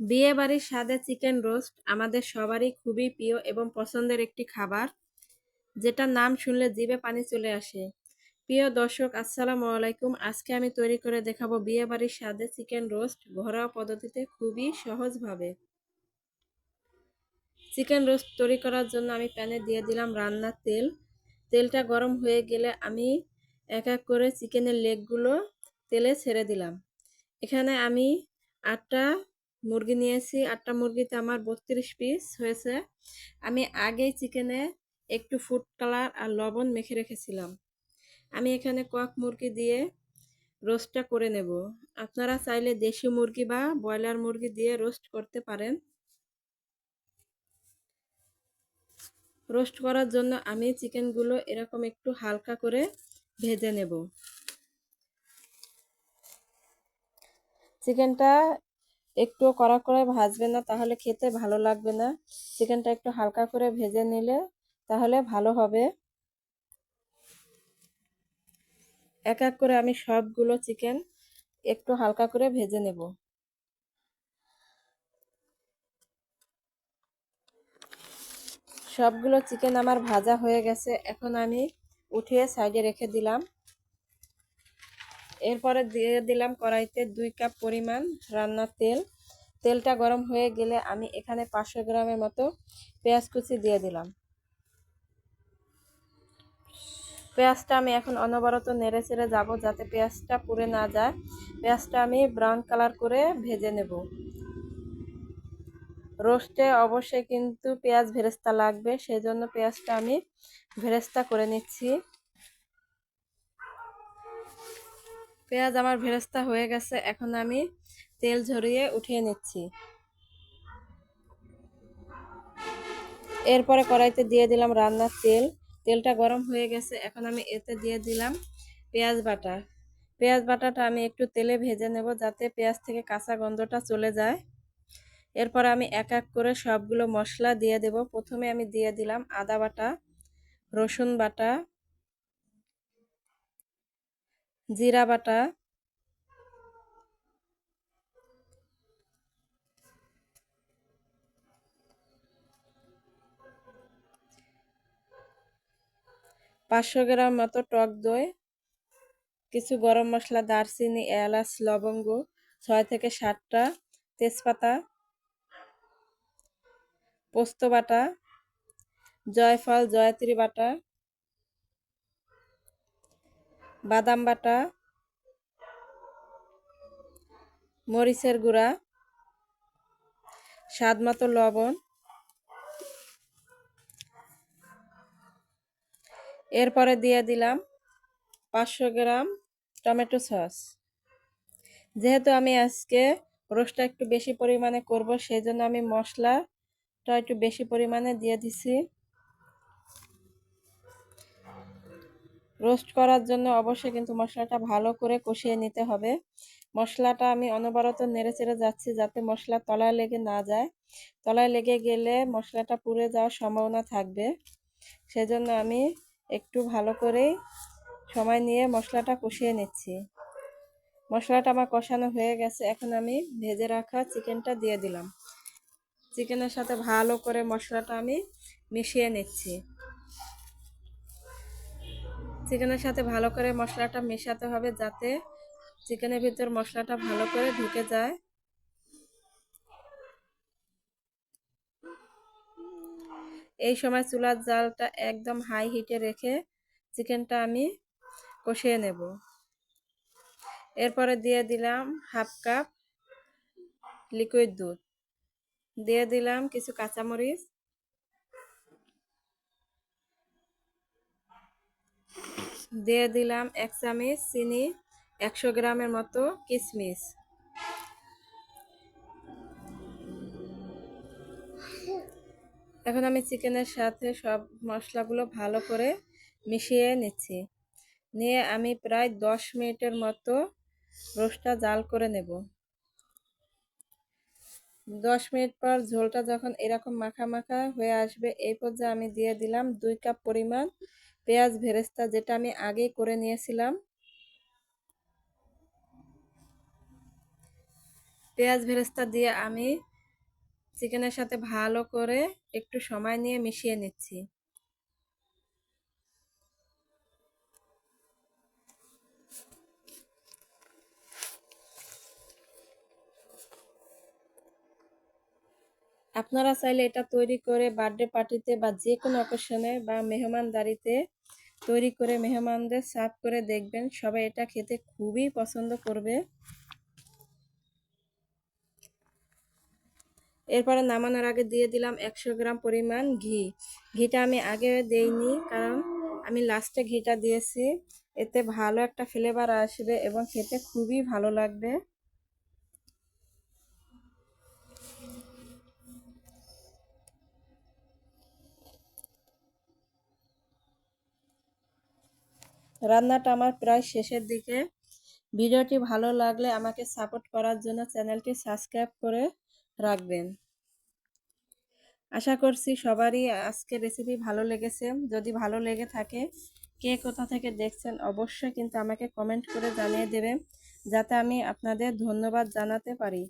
বিয়ে বাড়ির স্বাদে চিকেন রোস্ট আমাদের সবারই খুবই প্রিয় এবং পছন্দের একটি খাবার, যেটার নাম শুনলে জিভে পানি চলে আসে। প্রিয় দর্শক, আসসালামু আলাইকুম। আজকে আমি তৈরি করে দেখাবো বিয়ে বাড়ির স্বাদে চিকেন রোস্ট ঘরোয়া পদ্ধতিতে খুবই সহজভাবে। চিকেন রোস্ট তৈরি করার জন্য আমি প্যানে দিয়ে দিলাম রান্নার তেল। তেলটা গরম হয়ে গেলে আমি এক এক করে চিকেনের লেগগুলো তেলে ছেড়ে দিলাম। এখানে আমি আটটা মুরগি নিয়েছি, আটটা মুরগিতে আমার বত্রিশ পিস হয়েছে। আমি আগেই চিকেনে একটু ফুড কালার আর লবণ মেখে রেখেছিলাম। আমি এখানে কক মুরগি দিয়ে রোস্টটা করে নেব। আপনারা চাইলে দেশি মুরগি বা ব্রয়লার মুরগি দিয়ে রোস্ট করতে পারেন। রোস্ট করার জন্য আমি চিকেনগুলো এরকম একটু হালকা করে ভেজে নেব। চিকেনটা একটু কড়া করে ভাজবে না, তাহলে খেতে ভালো লাগবে না। চিকেনটা একটু হালকা করে ভেজে নিলে তাহলে ভালো হবে। এক এক করে আমি সবগুলো চিকেন একটু হালকা করে ভেজে নেব। সবগুলো চিকেন আমার ভাজা হয়ে গেছে, এখন আমি উঠিয়ে সাইডে রেখে দিলাম। এরপরে দিয়ে দিলাম কড়াইতে দুই কাপ পরিমাণ রান্নার তেল। তেলটা গরম হয়ে গেলে আমি এখানে পাঁচশো গ্রামের মতো পেঁয়াজ কুচি দিয়ে দিলাম। পেঁয়াজটা আমি এখন অনবরত নেড়ে চেড়ে যাব যাতে পেঁয়াজটা পুড়ে না যায়। পেঁয়াজটা আমি ব্রাউন কালার করে ভেজে নেব। রোস্টে অবশ্যই কিন্তু পেঁয়াজ ভেরেস্তা লাগবে সেই জন্য পেঁয়াজটা আমি ভেরেস্তা করে নিচ্ছি। পেঁয়াজ আমার ভেরেস্তা হয়ে গেছে, এখন আমি তেল ঝরিয়ে উঠিয়ে নিচ্ছি। এরপরে কড়াইতে দিয়ে দিলাম রান্নার তেল। তেলটা গরম হয়ে গেছে, এখন আমি এতে দিয়ে দিলাম পেঁয়াজ বাটা। পেঁয়াজ বাটাটা আমি একটু তেলে ভেজে নেব যাতে পেঁয়াজ থেকে কাঁচা গন্ধটা চলে যায়। এরপর আমি এক এক করে সবগুলো মশলা দিয়ে দেব। প্রথমে আমি দিয়ে দিলাম আদা বাটা, রসুন বাটা, জিরা বাটা পাঁচশো গ্রাম মতো টক দই, কিছু গরম মশলা, দারচিনি, এলাচ, লবঙ্গ, ছয় থেকে সাতটা তেজপাতা, পোস্ত বাটা, জয়ফল, জয়ত্রী বাটা, বাদাম বাটা, মরিচের গুঁড়া স্বাদ মতো লবণ এরপরে দিয়ে দিলাম পাঁচশো গ্রাম টমেটো সস। যেহেতু আমি আজকে রোস্টটা একটু বেশি পরিমাণে করব সেই জন্য আমি মশলাটা একটু বেশি পরিমাণে দিয়ে দিছি। রোস্ট করার জন্য অবশ্যই কিন্তু মশলাটা ভালো করে কষিয়ে নিতে হবে। মশলাটা আমি অনবরত নেড়ে চেড়ে যাচ্ছি যাতে মশলা তলায় লেগে না যায়। তলায় লেগে গেলে মশলাটা পুড়ে যাওয়ার সম্ভাবনা থাকবে। সেজন্য আমি একটু ভালো করে সময় নিয়ে মশলাটা কষিয়ে নিচ্ছি। মশলাটা আমার কষানো হয়ে গেছে। এখন আমি ভেজে রাখা চিকেনটা দিয়ে দিলাম। চিকেনের সাথে ভালো করে মশলাটা আমি মিশিয়ে নিচ্ছি। চিকেনের সাথে ভালো করে মশলাটা মেশাতে হবে যাতে চিকেনের ভিতর মশলাটা ভালো করে ঢুকে যায়। এই সময় চুলার জালটা একদম হাই হিটে রেখে চিকেনটা আমি কষিয়ে নেব। এরপরে দিয়ে দিলাম হাফ কাপ লিকুইড দুধ। দিয়ে দিলাম কিছু কাঁচামরিচ। দিয়ে দিলাম এক চামচ চিনি, একশো গ্রামের মতো কিশমিশ এখন আমি চিকেনের সাথে সব মশলাগুলো ভালো করে মিশিয়ে নিচ্ছি। নিয়ে আমি প্রায় দশ মিনিটের মতো রোস্টটা জাল করে নেব। দশ মিনিট পর ঝোলটা যখন এরকম মাখা মাখা হয়ে আসবে, এই পর্যায়ে আমি দিয়ে দিলাম দুই কাপ পরিমাণ পেঁয়াজ ভেরেস্তা, যেটা আমি আগেই করে নিয়েছিলাম। পেঁয়াজ ভেরেস্তা দিয়ে আমি চিকেনের সাথে ভালো করে একটু সময় নিয়ে মিশিয়ে নিচ্ছি। আপনারা চাইলে এটা তৈরি করে বার্থডে পার্টিতে বা যে কোনো অকেশনে বা মেহমানদারিতে তৈরি করে মেহমানদের সার্ভ করে দেখবেন। সবাই এটা খেতে খুবই পছন্দ করবে। এরপরে নামানোর আগে দিয়ে দিলাম একশো গ্রাম পরিমাণ ঘি। ঘিটা আমি আগে দেইনি, কারণ আমি লাস্টে ঘিটা দিয়েছি। এতে ভালো একটা ফ্লেভার আসবে এবং খেতে খুবই ভালো লাগবে। রান্নাটা আমার প্রায় শেষের দিকে। ভিডিওটি ভালো লাগলে আমাকে সাপোর্ট করার জন্য চ্যানেলটি সাবস্ক্রাইব করে রাখবেন। আশা করছি সবারই আজকে রেসিপি ভালো লেগেছে। যদি ভালো লেগে থাকে, কে কোথা থেকে দেখছেন অবশ্যই কিন্তু আমাকে কমেন্ট করে জানিয়ে দেবে যাতে আমি আপনাদের ধন্যবাদ জানাতে পারি।